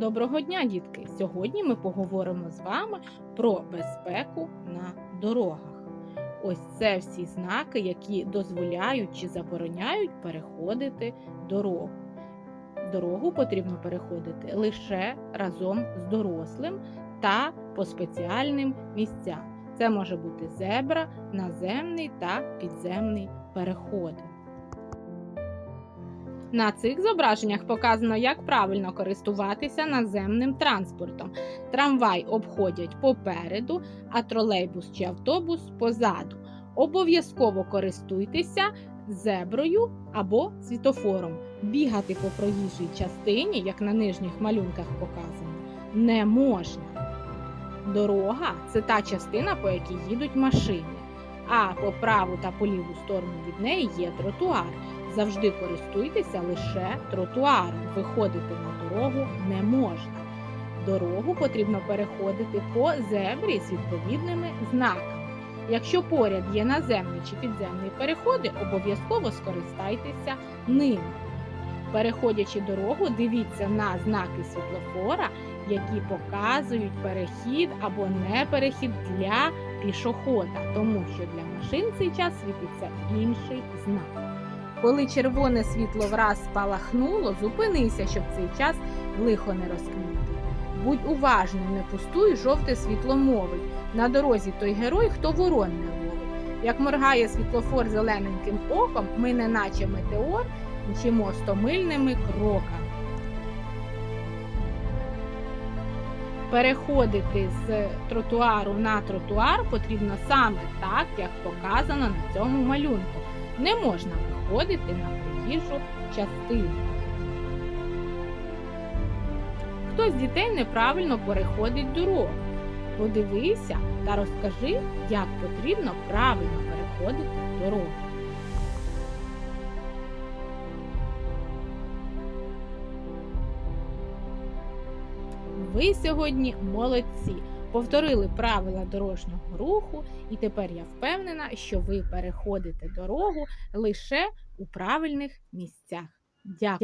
Доброго дня, дітки! Сьогодні ми поговоримо з вами про безпеку на дорогах. Ось це всі знаки, які дозволяють чи забороняють переходити дорогу. Дорогу потрібно переходити лише разом з дорослим та по спеціальним місцям. Це може бути зебра, наземний та підземний переходи. На цих зображеннях показано, як правильно користуватися наземним транспортом. Трамвай обходять попереду, а тролейбус чи автобус позаду. Обов'язково користуйтеся зеброю або світофором. Бігати по проїжджій частині, як на нижніх малюнках показано, не можна. Дорога це та частина, по якій їдуть машини, а по праву та по ліву сторону від неї є тротуар. Завжди користуйтеся лише тротуаром. Виходити на дорогу не можна. Дорогу потрібно переходити по зебрі з відповідними знаками. Якщо поряд є наземні чи підземні переходи, обов'язково скористайтеся ними. Переходячи дорогу, дивіться на знаки світлофора, які показують перехід або не перехід для пішохода, тому що для машин цей час світиться інший знак. Коли червоне світло враз спалахнуло, зупинися, щоб цей час лихо не розквіти. Будь уважним, не пустуй, жовте світло мовить. На дорозі той герой, хто ворон не ловить. Як моргає світлофор зелененьким оком, ми не наче метеор, мчимо стомильними кроками. Переходити з тротуару на тротуар потрібно саме так, як показано на цьому малюнку. Не можна виходити на проїжджу частину. Хтось з дітей неправильно переходить дорогу. Подивися та розкажи, як потрібно правильно переходити дорогу. Ви сьогодні молодці. Повторили правила дорожнього руху, і тепер я впевнена, що ви переходите дорогу лише у правильних місцях. Дякую.